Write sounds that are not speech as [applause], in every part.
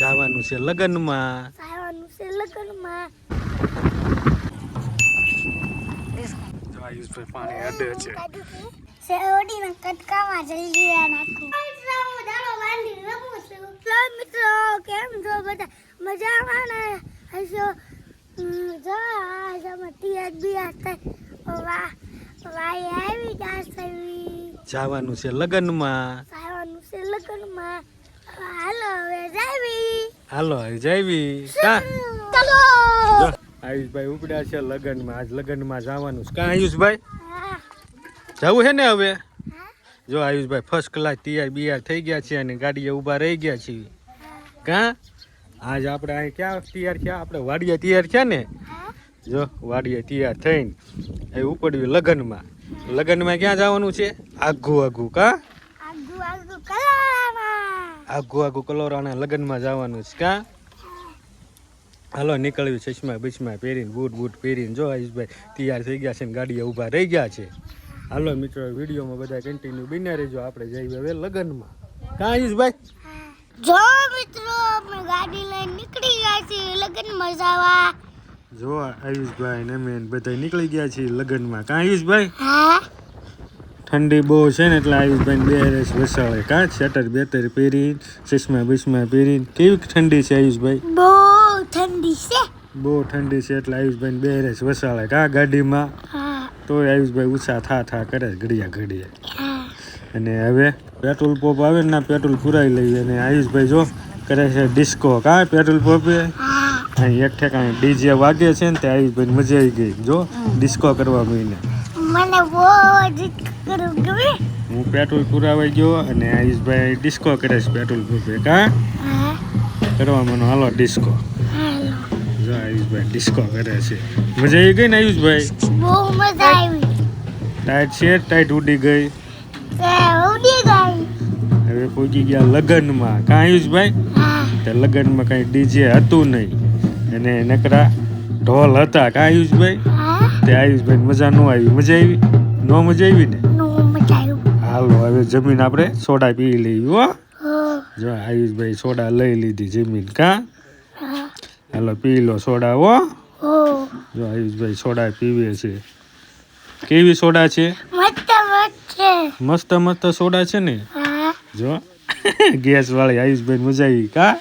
જવાનું છે લગ્નમાં. જવાનું છે લગ્નમાં. જો આયુષભાઈ પાણી અડે છે. શેરડીના કટકામાં નાખું. બાંધી રમું છું. મિત્રો કેમ છો બધા? મજામાં ને હશો જો આજ અમે તિયાર બિયાર થઈ. વાહ વાઈ આવી જવાનું છે લગ્નમાં. સાવાનું છે લગ્નમાં. હાલો હવે જાવી. હાલો હવે કા ચલો. આયુષભાઈ ઉપડ્યા છે લગ્નમાં. આજ લગ્નમાં જવાનું છે. કા આયુષભાઈ? જવું છે ને હવે? જો આયુષભાઈ ફર્સ્ટ ક્લાસ તૈયાર બિયાર થઈ ગયા છે અને ગાડીએ ઊભા રહી ગયા છીએ કા? આજ આપણે અહીં ક્યાં તૈયાર થયા? આપણે વાડીએ તૈયાર થયા ને? જો વાડીએ તૈયાર થઈને એ ઉપડ્યું લગ્નમાં. લગ્નમાં ક્યાં જવાનું છે? આઘું આઘું કા? આઘું આઘું આઘું આઘું કલોરાને લગ્નમાં જવાનું છે કા? હાલો નીકળ્યું ચશ્મા બિશ્મા પહેરીને બૂટ બૂટ પહેરીને. જો આયુષભાઈ તૈયાર થઈ ગયા છે ને ગાડીએ ઊભા રહી ગયા છે. હાલો મિત્રો વિડીયોમાં બધા કન્ટિન્યુ બિના રહેજો. આપણે જઈએ હવે લગ્નમાં. કા આયુષભાઈ? જો મિત્રો અમે ગાડી લઈને નીકળી ગયા છીએ લગ્નમાં જવા. જો આયુષભાઈ ને મેન બધા નીકળી ગયા છે લગ્નમાં. કા આયુષભાઈ? હા. ઠંડી બહુ છે ને એટલે આયુષભાઈ બે રેસ વસાવે. કા સ્વેટર બેતર પહેરીને ચશ્મા બસમા પહેરીને કેવી ઠંડી છે આયુષભાઈ? બહુ ઠંડી છે. બહુ ઠંડી છે એટલે આયુષભાઈ બે રેસ વસાવે. કા ગાડીમાં? તો આયુષભાઈ ઉછા થા થા કરે છે ઘડિયા ઘડીએ અને હવે પેટ્રોલ પંપ આવે ને પેટ્રોલ પુરાઈ લઈએ અને આયુષભાઈ જો કરે છે ડિસ્કો. કા પેટ્રોલ પંપે? એક ઠેકાણે ડીજે વાગે છે ને તે આયુષભાઈ મજા આવી ગઈ. જો ડિસ્કો કરવા મહિને મને બહુ જ કરું ગમે. હું પેટ્રોલ પુરાવાઈ ગયો અને આયુષભાઈ ડિસ્કો કરે છે પેટ્રોલ કા હા? કરવા મને હાલો ડિસ્કો જો આયુષભાઈ ડિસ્કો કરે છે. મજા આવી ગઈ ને આયુષભાઈ? બહુ મજા આવી. ટાઈટ છે ટાઈટ ઉડી ગઈ. ઉડી ગઈ. હવે પહોંચી ગયા લગ્નમાં. કા આયુષભાઈ? તે લગ્નમાં કાંઈ ડીજે હતું નહીં. અને નકરા ઢોલ હતા. કા આયુષભાઈ? તે આયુષભાઈ મજા ન આવી. મજા આવી? ન મજા આવી ને? હાલો હવે જમીન આપણે સોડા પી લઈ હો. જો આયુષભાઈ સોડા લઈ લીધી જમીન કા? હાલો પી લો સોડા હો. જો આયુષભાઈ સોડા પીવે છે. કેવી સોડા છે? મસ્ત મસ્ત સોડા છે ને? જો. [laughs] ગેસ વાળી આયુષભાઈ મજા આવી કા?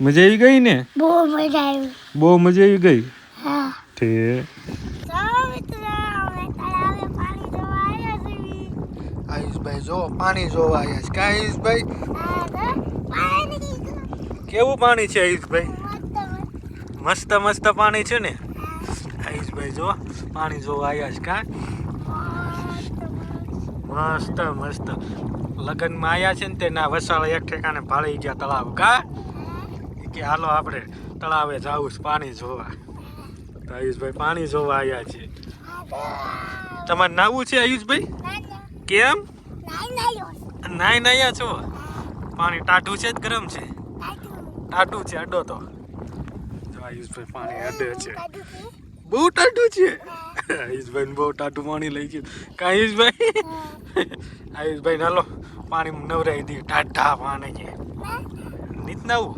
મજા આવી ગઈ ને? બહુ મજા આવી. બહુ મજા આવી ગઈ? હા તે ચાલો મિત્રો અમે તળાવે પાણી જોવા આવ્યા છીએ આયુષભાઈ જો પાણી જોવા આવ્યા છે. કા આયુષભાઈ હા તો પાણી કેવું પાણી છે આયુષભાઈ મસ્ત મસ્ત પાણી છે ને? આયુષભાઈ જો પાણી જોવા આવ્યા છે કા? મસ્ત મસ્ત. લગ્નમાં આવ્યા છે ને તે ના વસાળ એક ઠેકાને ભાળી ગયા તળાવ કા? કે હાલો આપણે તળાવે જાવું છે પાણી જોવા. તો આયુષભાઈ પાણી જોવા આવ્યા છે. તમારે નાવું છે આયુષભાઈ કેમ? નાઈ નાયા છો? પાણી ટાઢું છે જ ગરમ છે? ટાઢું છે અડો તો. જો આયુષભાઈ પાણી અડે છે. બહુ ટાઢું છે? આયુષભાઈ બહુ ટાઢું પાણી લઈ ગયું. કાં આયુષભાઈ? આયુષભાઈ નાલો પાણી નવરાઈ દી ટાઢા પાણી છે. નીત નાવું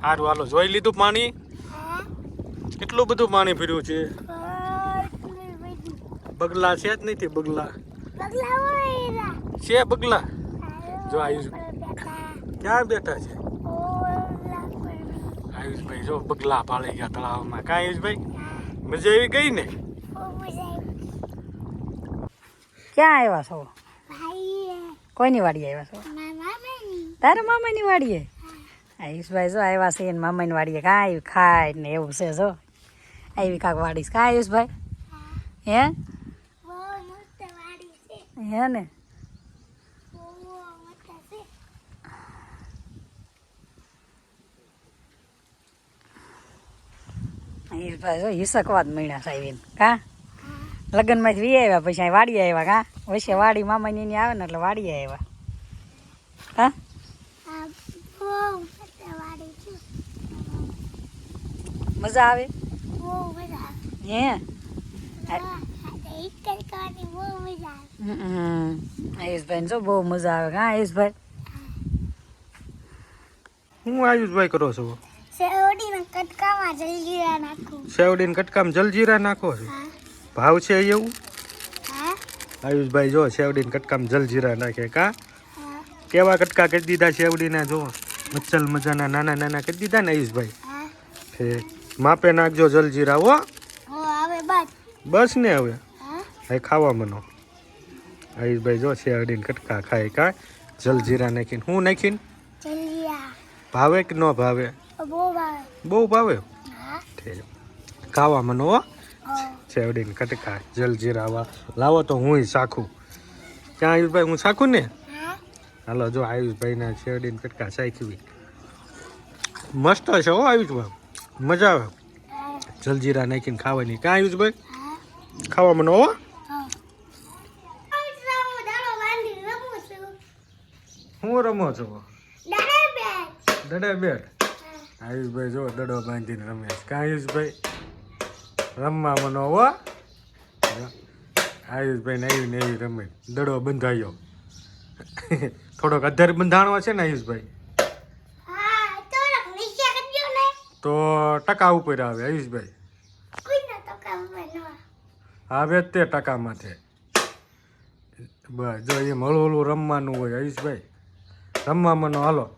સારું હાલો જોઈ લીધું પાણી? કેટલું બધું પાણી પીર્યું છે? બગલા છે જ નથી બગલા. છે બગલા જો આયુષ ક્યાં બેઠા છે? આયુષભાઈ જો બગલા પાળી ગયા તળાવમાં. કાં આયુષભાઈ? મજા આવી ગઈ ને? ક્યાં આવ્યા છો? કોઈની વાડી આવ્યા છો? તારા મામાની વાડીએ? આયુષભાઈ જો આવ્યા છે એને મામાની વાડીએ કાં આવી ખાય ને એવું છે જો. આવી કાંક વાડીશ. કાં આયુષભાઈ? હે? હે ને આયુષભાઈ જો હિસકવા જ મળ્યા છે આવીને કાં લગ્નમાં જ વી આવ્યા પછી અહીં વાડી આવ્યા કાં વચ્ચે વાડી મામાની એની આવે ને એટલે વાડી આવ્યા હા મજા આવે હે હમ. આયુષભાઈ જો બહુ મજા આવે. કાં આયુષભાઈ હું આયુષભાઈ કરો છો? શેરડીના કટકામાં જલજીરા નાખું. સેવડીને કટકામ જલજીરા નાખો છો? ભાવ છે એવું? આયુષભાઈ જો સેવડીને કટકામ જલજીરા નાખે કા? કેવા કટકા કરી દીધા સેવડીના જો? મચ્છલ મજાના નાના નાના કરી દીધા ને આયુષભાઈ માપે નાખજો જલજીરા હો. હો બસ. બસ ને હવે? હવે ખાવા મનો. આયુષભાઈ જો શેરડીને કટકા ખાય કા. જલજીરા નાખીને હું નાખીને? જલજીરા ભાવે કે ન ભાવે? બહુ ભાવે. બહુ ભાવે? ખાવા મનો શેવડીને કટકા જલજીરા વા. લાવો તો હુંય શાખું. ક્યાં આયુષભાઈ હું શાખું ને? હાલો જો આયુષભાઈના શેરડીને કટકા શાખવી મસ્ત છે હો આયુષભાઈ. મજા આવે. જલજીરા નાખીને ખાવાની. ક્યાં આયુષભાઈ? ખાવા મનો હું દાડો બાંધી રમું છું હું રમો છો? દાડે બેટ આયુષભાઈ જો દડો બાંધીને રમે છે. કાં આયુષભાઈ? રમવા મનો હો. આયુષભાઈ ને આવી ને એવી રમે. દડો બંધાયો. થોડોક અધર બંધાણો છે ને આયુષભાઈ? તો ટકા ઉપર આવે આયુષભાઈ. તો આવે. તે ટકામાંથી. બસ જો એમ હળવું હળવું રમવાનું હોય આયુષભાઈ. રમવા મનો હાલો.